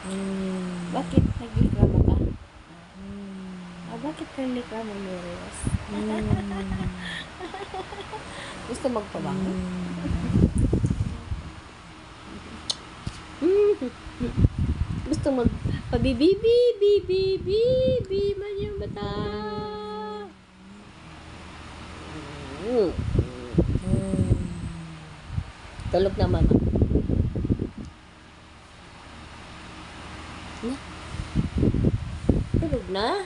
Bakit nagreklamo ka? Mm. Ah, bakit ka nagreklamo, Mirios? Mm. Gusto magpabango? Mm. Gusto mag pabibibi, bibi, bibi, man yung bata. Mm. Mm. Tulog na, mama. Na? Tulog na?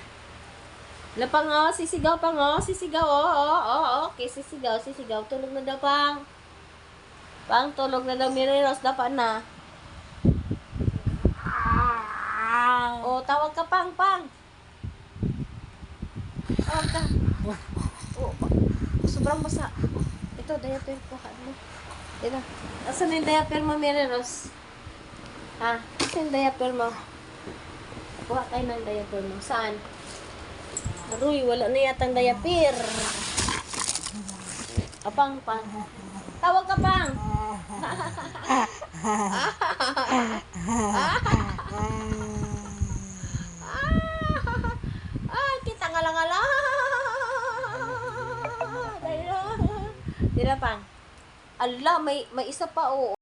Wala pa nga, sisigaw pa nga, sisigaw, oo, oo, oo, okay, sisigaw, sisigaw, tulog na daw, pang. Pang, tulog na daw, Miriros, dapat na. Oh, tawag ka, pang, pang. Tawag ka. Oh, pa- sobrang basa. Ito, diaper ko, ano? Ito. Asan yung diaper mo, Miriros? Ha? Asan yung diaper mo? Kuha tayo ng diaper mo. Saan? Aroy, wala na yatang diaper. Apang, pang. Tawag ka, pang. Ah, kita nga lang ala. Dila, pang. Ala, may, may isa pa, oo.